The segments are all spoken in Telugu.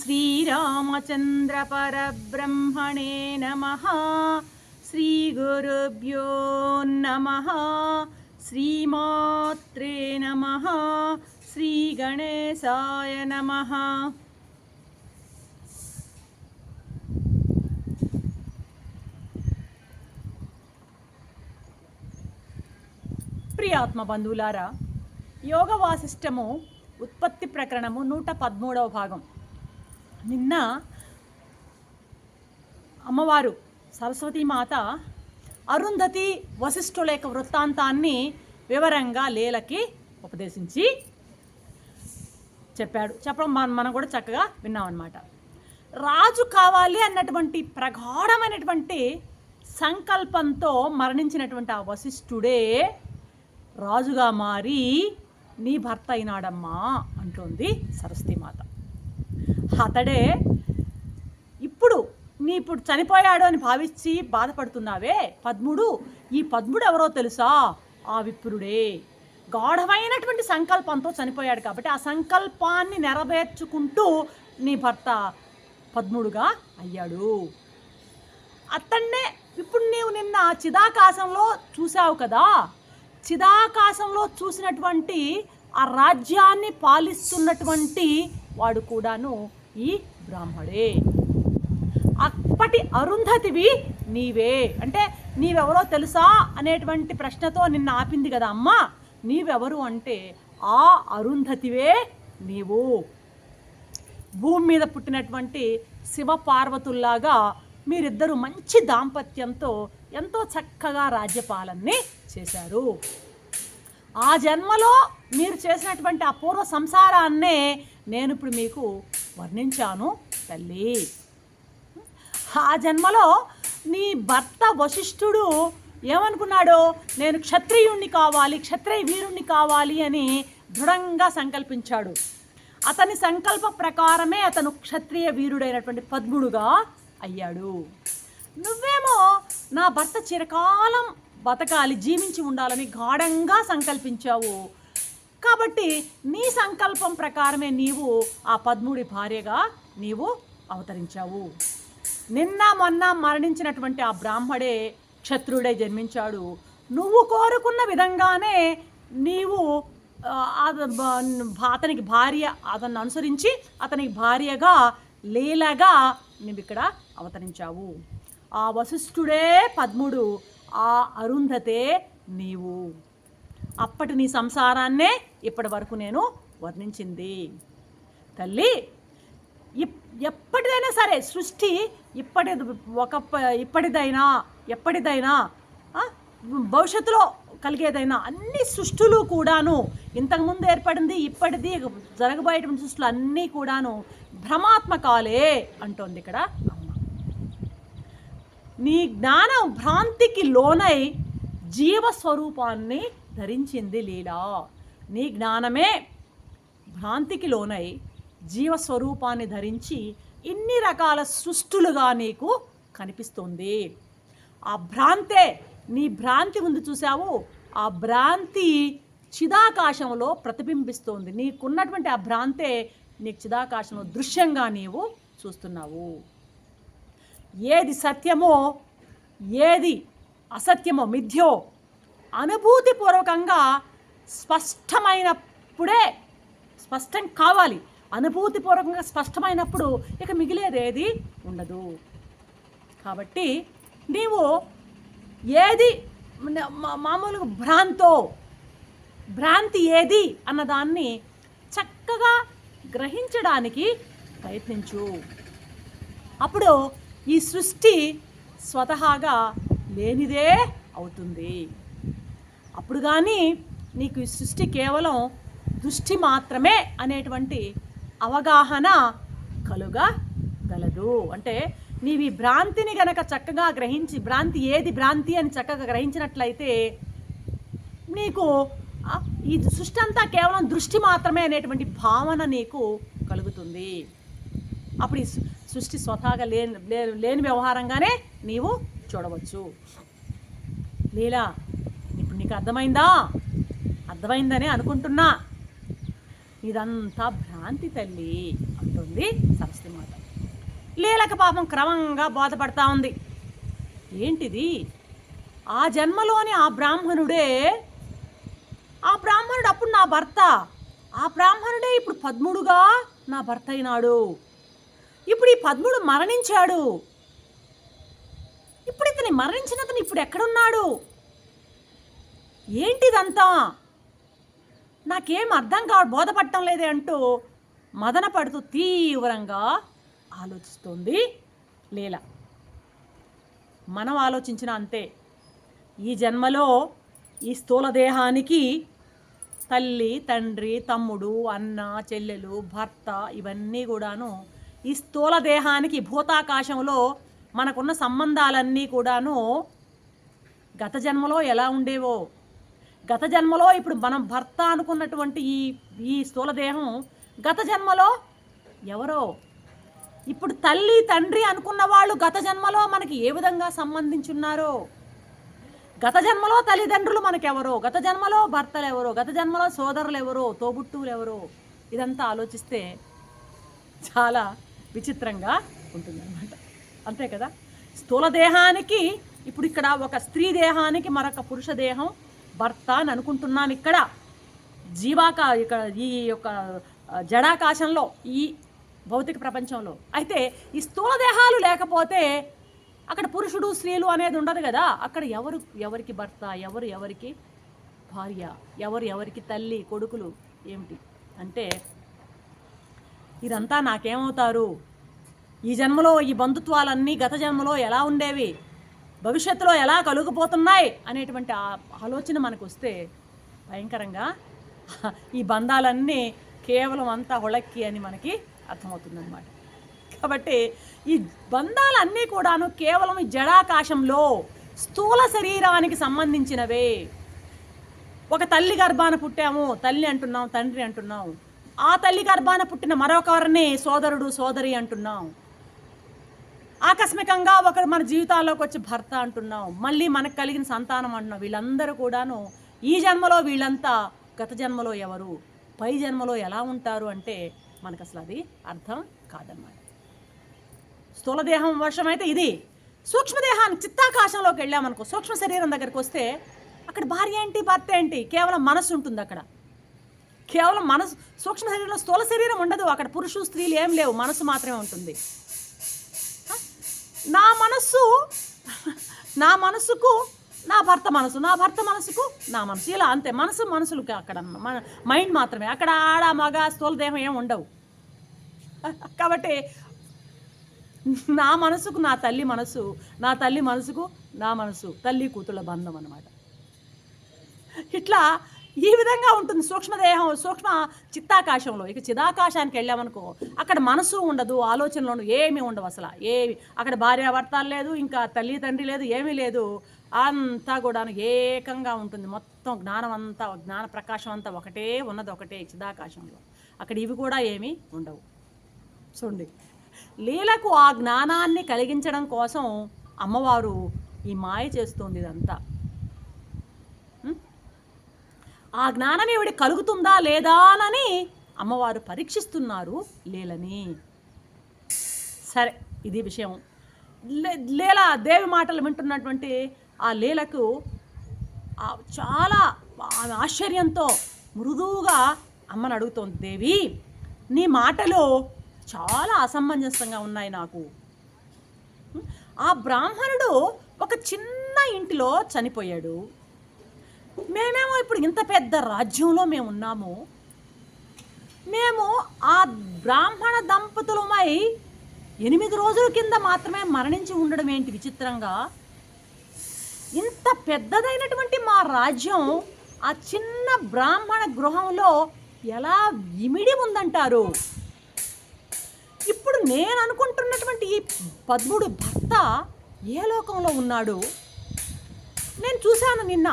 श्रीरामचन्द्रपरब्रह्मणे नमः श्रीगुरुभ्यो नमः श्रीमात्रे नमः श्रीगणेशाय नमः ప్రియాత్మ బంధువులారా యోగ వాసిష్టము ఉత్పత్తి ప్రకరణము నూట పదమూడవ భాగం నిన్న అమ్మవారు సరస్వతీమాత అరుంధతి వశిష్ఠుల యొక్క వృత్తాంతాన్ని వివరంగా లీలకి ఉపదేశించి చెప్పాడు. చెప్పడం మనం మనం కూడా చక్కగా విన్నామన్నమాట. రాజు కావాలి అన్నటువంటి ప్రగాఢమైనటువంటి సంకల్పంతో మరణించినటువంటి ఆ వశిష్ఠుడే రాజుగా మారి నీ భర్త అయినాడమ్మా అంటోంది సరస్వతీమాత అతడే ఇప్పుడు నీ ఇప్పుడు చనిపోయాడు అని భావించి బాధపడుతున్నావే? పద్ముడు ఈ పద్ముడు ఎవరో తెలుసా? ఆ విప్రుడే. గాఢమైనటువంటి సంకల్పంతో చనిపోయాడు కాబట్టి ఆ సంకల్పాన్ని నెరవేర్చుకుంటూ నీ భర్త పద్ముడుగా అయ్యాడు. అతన్నే ఇప్పుడు నీవు నిన్న చిదాకాశంలో చూసావు కదా? చిదాకాశంలో చూసినటువంటి ఆ రాజ్యాన్ని పాలిస్తున్నటువంటి వాడు కూడాను ఈ బ్రాహ్మడే. అప్పటి అరుంధతివి నీవే. అంటే నీవెవరో తెలుసా అనేటువంటి ప్రశ్నతో నిన్న ఆపింది కదా అమ్మ? నీవెవరు అంటే ఆ అరుంధతివే నీవు. భూమి మీద పుట్టినటువంటి శివ పార్వతుల్లాగా మీరిద్దరూ మంచి దాంపత్యంతో ఎంతో చక్కగా రాజ్యపాలన్ని చేశారు. ఆ జన్మలో మీరు చేసినటువంటి ఆ పూర్వ సంసారాన్నే నేను ఇప్పుడు మీకు వర్ణించాను తల్లి. ఆ జన్మలో నీ భర్త వశిష్ఠుడు ఏమనుకున్నాడు? నేను క్షత్రియుణ్ణి కావాలి క్షత్రియ వీరుణ్ణి కావాలి అని దృఢంగా సంకల్పించాడు. అతని సంకల్ప ప్రకారమే అతను క్షత్రియ వీరుడైనటువంటి పద్ముడుగా అయ్యాడు. నువ్వేమో నా భర్త చిరకాలం బతకాలి జీవించి ఉండాలని గాఢంగా సంకల్పించావు. కాబట్టి నీ సంకల్పం ప్రకారమే నీవు ఆ పద్ముడి భార్యగా నీవు అవతరించావు. నిన్న మొన్న మరణించినటువంటి ఆ బ్రాహ్మడే క్షత్రుడే జన్మించాడు. నువ్వు కోరుకున్న విధంగానే నీవు అతనికి భార్య అతన్ని అనుసరించి అతనికి భార్యగా లీలగా నువ్వు ఇక్కడ అవతరించావు. ఆ వశిష్ఠుడే పద్ముడు ఆ అరుంధతే నీవు. అప్పటి నీ సంసారాన్నే ఇప్పటి వరకు నేను వర్ణించింది. తల్లి ఇప్- ఎప్పటిదైనా సరే సృష్టి ఇప్పటి ఒక ఇప్పటిదైనా ఎప్పటిదైనా భవిష్యత్తులో కలిగేదైనా అన్ని సృష్టులు కూడాను ఇంతకుముందు ఏర్పడింది ఇప్పటిది జరగబోయేటువంటి సృష్టిలు అన్నీ కూడాను భ్రమాత్మకాలే అంటోంది ఇక్కడ అమ్మ. నీ జ్ఞానం భ్రాంతికి లోనై జీవస్వరూపాన్ని ధరించింది లీలా. నీ జ్ఞానమే భ్రాంతికి లోనై జీవస్వరూపాన్ని ధరించి ఇన్ని రకాల సృష్టులుగా నీకు కనిపిస్తుంది. ఆ భ్రాంతే నీ భ్రాంతి ఉంది చూసావు ఆ భ్రాంతి చిదాకాశంలో ప్రతిబింబిస్తోంది. నీకున్నటువంటి ఆ భ్రాంతే నీకు చిదాకాశంలో దృశ్యంగా నీవు చూస్తున్నావు. ఏది సత్యమో ఏది అసత్యమో మిథ్యో అనుభూతిపూర్వకంగా స్పష్టమైనప్పుడే స్పష్టం కావాలి. అనుభూతిపూర్వకంగా స్పష్టమైనప్పుడు ఇక మిగిలేదేది ఉండదు. కాబట్టి నీవు ఏది మామూలుగా భ్రాంతో భ్రాంతి ఏది అన్నదాన్ని చక్కగా గ్రహించడానికి ప్రయత్నించు. అప్పుడు ఈ సృష్టి స్వతహాగా లేనిదే అవుతుంది. అప్పుడు కానీ నీకు ఈ సృష్టి కేవలం దృష్టి మాత్రమే అనేటువంటి అవగాహన కలుగగలదు. అంటే నీవి భ్రాంతిని గనక చక్కగా గ్రహించి భ్రాంతి ఏది భ్రాంతి అని చక్కగా గ్రహించినట్లయితే నీకు ఈ సృష్టి అంతా కేవలం దృష్టి మాత్రమే అనేటువంటి భావన నీకు కలుగుతుంది. అప్పుడు ఈ సృష్టి స్వతహాగా లేని లేని వ్యవహారంగానే నీవు చూడవచ్చు. లీలా ఇప్పుడు నీకు అర్థమైందా? అర్థమైందని అనుకుంటున్నా. ఇదంతా భ్రాంతి తల్లి అంటుంది సరస్వతి మాత. లీలక పాపం క్రమంగా బోధపడతా ఉంది. ఏంటిది? ఆ జన్మలోని ఆ బ్రాహ్మణుడే ఆ బ్రాహ్మణుడు అప్పుడు నా భర్త. ఆ బ్రాహ్మణుడే ఇప్పుడు పద్ముడుగా నా భర్త అయినాడు. ఇప్పుడు ఈ పద్ముడు మరణించాడు. ఇప్పుడు ఇతని మరణించిన అతను ఇప్పుడు ఎక్కడున్నాడు? ఏంటిదంతా? నాకేం అర్థం కా బోధపడటం లేదే అంటూ మదన పడుతూ తీవ్రంగా ఆలోచిస్తోంది లీల. మనం ఆలోచించిన అంతే. ఈ జన్మలో ఈ స్థూల దేహానికి తల్లి తండ్రి తమ్ముడు అన్న చెల్లెలు భర్త ఇవన్నీ కూడాను ఈ స్థూల దేహానికి భూతాకాశంలో మనకున్న సంబంధాలన్నీ కూడాను గత జన్మలో ఎలా ఉండేవో గత జన్మలో ఇప్పుడు మనం భర్త అనుకున్నటువంటి ఈ ఈ స్థూలదేహం గత జన్మలో ఎవరో? ఇప్పుడు తల్లి తండ్రి అనుకున్న వాళ్ళు గత జన్మలో మనకి ఏ విధంగా సంబంధించున్నారో? గత జన్మలో తల్లిదండ్రులు మనకెవరో? గత జన్మలో భర్తలు ఎవరో? గత జన్మలో సోదరులు ఎవరో? తోబుట్టువులు ఎవరో? ఇదంతా ఆలోచిస్తే చాలా విచిత్రంగా ఉంటుందన్నమాట. అంతే కదా? స్థూల దేహానికి ఇప్పుడు ఇక్కడ ఒక స్త్రీ దేహానికి మరొక పురుష దేహం భర్త అని అనుకుంటున్నాను ఇక్కడ. జీవాక ఇక్కడ ఈ యొక్క జడాకాశంలో ఈ భౌతిక ప్రపంచంలో. అయితే ఈ స్థూల దేహాలు లేకపోతే అక్కడ పురుషుడు స్త్రీలు అనేది ఉండదు కదా. అక్కడ ఎవరు ఎవరికి భర్త ఎవరు ఎవరికి భార్య ఎవరు ఎవరికి తల్లి కొడుకులు ఏమిటి? అంటే ఇదంతా నాకేమవుతారు? ఈ జన్మలో ఈ బంధుత్వాలన్నీ గత జన్మలో ఎలా ఉండేవి? భవిష్యత్తులో ఎలా కలుగుపోతున్నాయి అనేటువంటి ఆ ఆలోచన మనకు వస్తే భయంకరంగా ఈ బంధాలన్నీ కేవలం అంతా హొళక్కి అని మనకి అర్థమవుతుందన్నమాట. కాబట్టి ఈ బంధాలన్నీ కూడాను కేవలం ఈ జడాకాశంలో స్థూల శరీరానికి సంబంధించినవే. ఒక తల్లి గర్భాన పుట్టాము తల్లి అంటున్నాం తండ్రి అంటున్నాం. ఆ తల్లి గర్భాన పుట్టిన మరొకరిని సోదరుడు సోదరి అంటున్నాం. ఆకస్మికంగా ఒకరు మన జీవితాల్లోకి వచ్చి భర్త అంటున్నాం మళ్ళీ మనకు కలిగిన సంతానం అంటున్నాం వీళ్ళందరూ కూడాను ఈ జన్మలో వీళ్ళంతా గత జన్మలో ఎవరు పై జన్మలో ఎలా ఉంటారు అంటే మనకు అసలు అది అర్థం కాదన్నమాట. స్థూలదేహం వర్షం అయితే ఇది. సూక్ష్మదేహాన్ని చిత్తాకాశంలోకి వెళ్ళామనుకో సూక్ష్మ శరీరం దగ్గరికి వస్తే అక్కడ భార్య ఏంటి భర్త ఏంటి కేవలం మనసు ఉంటుంది అక్కడ. కేవలం మనసు సూక్ష్మ శరీరంలో స్థూల శరీరం ఉండదు అక్కడ పురుషు స్త్రీలు ఏం లేవు మనసు మాత్రమే ఉంటుంది. నా మనస్సు నా మనసుకు నా భర్త మనసు నా భర్త మనసుకు నా మనసు ఇలా అంతే మనసు మనసులు అక్కడ మన మైండ్ మాత్రమే. అక్కడ ఆడ మగ స్థూలదేహం దేహం ఏం ఉండవు. కాబట్టి నా మనసుకు నా తల్లి మనసు నా తల్లి మనసుకు నా మనసు తల్లి కూతుళ్ళ బంధం అనమాట ఇట్లా ఈ విధంగా ఉంటుంది. సూక్ష్మదేహం సూక్ష్మ చిత్తాకాశంలో. ఇక చిదాకాశానికి వెళ్ళామనుకో అక్కడ మనసు ఉండదు ఆలోచనలు ఉండవు ఏమీ ఉండవు అసలు. ఏమి అక్కడ భార్యాభర్తలు లేదు ఇంకా తల్లి తండ్రి లేదు ఏమీ లేదు. అంతా కూడాను ఏకంగా ఉంటుంది. మొత్తం జ్ఞానం అంతా జ్ఞాన ప్రకాశం అంతా ఒకటే ఉన్నది ఒకటే చిదాకాశంలో. అక్కడ ఇవి కూడా ఏమీ ఉండవు. చూడండి. లీలకు ఆ జ్ఞానాన్ని కలిగించడం కోసం అమ్మవారు ఈ మాయ చేస్తుంది ఇదంతా. ఆ జ్ఞానం ఇవిడి కలుగుతుందా లేదా అని అమ్మవారు పరీక్షిస్తున్నారు లీలని. సరే ఇది విషయం. లే- దేవి మాటలు వింటున్నటువంటి ఆ లీలకు చాలా ఆమె ఆశ్చర్యంతో మృదువుగా అమ్మను అడుగుతోంది దేవి నీ మాటలు చాలా అసమంజసంగా ఉన్నాయి నాకు. ఆ బ్రాహ్మణుడు ఒక చిన్న ఇంటిలో చనిపోయాడు. మేమేమో ఇప్పుడు ఇంత పెద్ద రాజ్యంలో మేము ఉన్నాము. మేము ఆ బ్రాహ్మణ దంపతులమై ఎనిమిది రోజుల కింద మాత్రమే మరణించి ఉండడం ఏంటి విచిత్రంగా? ఇంత పెద్దదైనటువంటి మా రాజ్యం ఆ చిన్న బ్రాహ్మణ గృహంలో ఎలా ఇమిడి ఉందంటారు? ఇప్పుడు నేను అనుకుంటున్నటువంటి ఈ పద్ముడు భర్త ఏ లోకంలో ఉన్నాడు? నేను చూశాను నిన్న.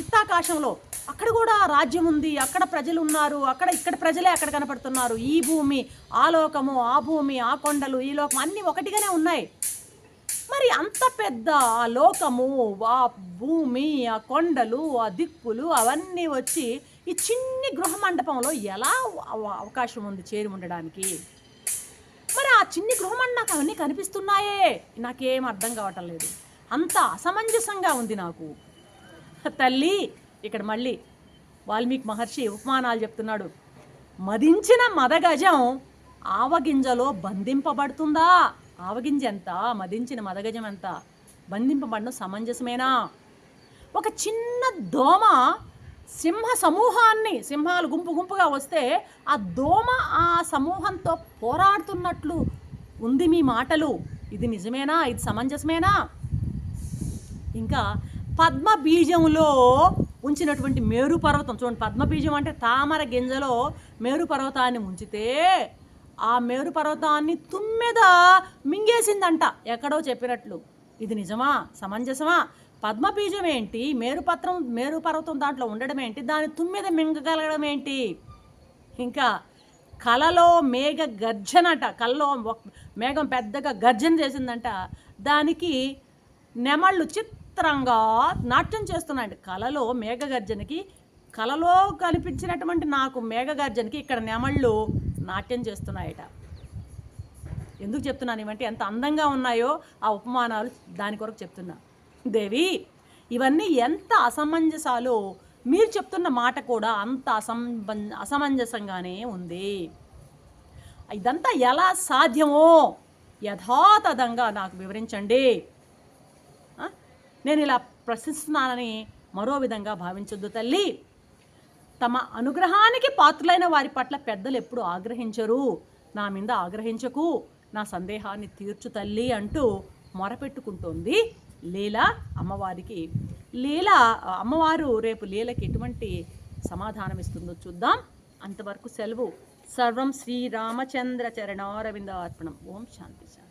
చిత్తాకాశంలో. అక్కడ కూడా రాజ్యం ఉంది అక్కడ ప్రజలు ఉన్నారు అక్కడ ఇక్కడ ప్రజలే అక్కడ కనపడుతున్నారు. ఈ భూమి ఆ లోకము ఆ భూమి ఆ కొండలు ఈ లోకం అన్నీ ఒకటిగానే ఉన్నాయి. మరి అంత పెద్ద ఆ లోకము ఆ భూమి ఆ కొండలు ఆ దిక్కులు అవన్నీ వచ్చి ఈ చిన్ని గృహ మండపంలో ఎలా అవ- అవకాశం ఉంది చేరి ఉండడానికి? చిన్ని గృహం నాకు అవన్నీ కనిపిస్తున్నాయే. నాకేం అర్థం కావటం లేదు. అంత అసమంజసంగా ఉంది నాకు. తల్లి ఇక్కడ మళ్ళీ వాల్మీకి మహర్షి ఉపమానాలు చెప్తున్నాడు. మదించిన మదగజం ఆవగింజలో బంధింపబడుతుందా? ఆవగింజ ఎంత? మదించిన మదగజం ఎంత? బంధింపబడడం సమంజసమేనా? ఒక చిన్న దోమ సింహ సమూహాన్ని సింహాలు గుంపు గుంపుగా వస్తే ఆ దోమ ఆ సమూహంతో పోరాడుతున్నట్లు ఉంది మీ మాటలు. ఇది నిజమేనా? ఇది సమంజసమేనా? ఇంకా పద్మ బీజంలో ఉంచినటువంటి మేరు పర్వతం. చూడండి పద్మ బీజం అంటే తామర గింజలో మేరు పర్వతాన్ని ఉంచితే ఆ మేరు పర్వతాన్ని తుమ్మెద మింగేసిందంట. ఎక్కడో చెప్పినట్లు. ఇది నిజమా? సమంజసమా? పద్మ బీజం ఏంటి? మేరుపత్రం మేరు పర్వతం దాంట్లో ఉండడం ఏంటి? దాని తుమ్మెద మింగగలగడం ఏంటి? ఇంకా కలలో మేఘ గర్జనట. కలలో మేఘం పెద్దగా గర్జన చేసిందంట. దానికి నెమళ్ళు విచిత్రంగా నాట్యం చేస్తున్నాడు. కలలో మేఘగర్జనకి కలలో కనిపించినటువంటి నాకు మేఘగర్జనకి ఇక్కడ నెమళ్ళు నాట్యం చేస్తున్నాయట. ఎందుకు చెప్తున్నాను? ఇవంటే ఎంత అందంగా ఉన్నాయో ఆ ఉపమానాలు దాని కొరకు చెప్తున్నా. దేవి ఇవన్నీ ఎంత అసమంజసాలో మీరు చెప్తున్న మాట కూడా అంత అసంబం అసమంజసంగానే ఉంది. ఇదంతా ఎలా సాధ్యమో యథాతథంగా నాకు వివరించండి. నేను ఇలా ప్రశ్నిస్తున్నానని మరో విధంగా భావించొద్దు తల్లి. తమ అనుగ్రహానికి పాత్రులైన వారి పట్ల పెద్దలు ఎప్పుడు ఆగ్రహించరు. నా మీద ఆగ్రహించకు నా సందేహాన్ని తీర్చు తల్లి అంటూ మొరపెట్టుకుంటోంది లీల అమ్మవారికి. లీల అమ్మవారు రేపు లీలకి ఎటువంటి సమాధానం ఇస్తుందో చూద్దాం. అంతవరకు సెలవు. సర్వం శ్రీరామచంద్ర చరణారవింద అర్పణం ఓం శాంతి శాంతి.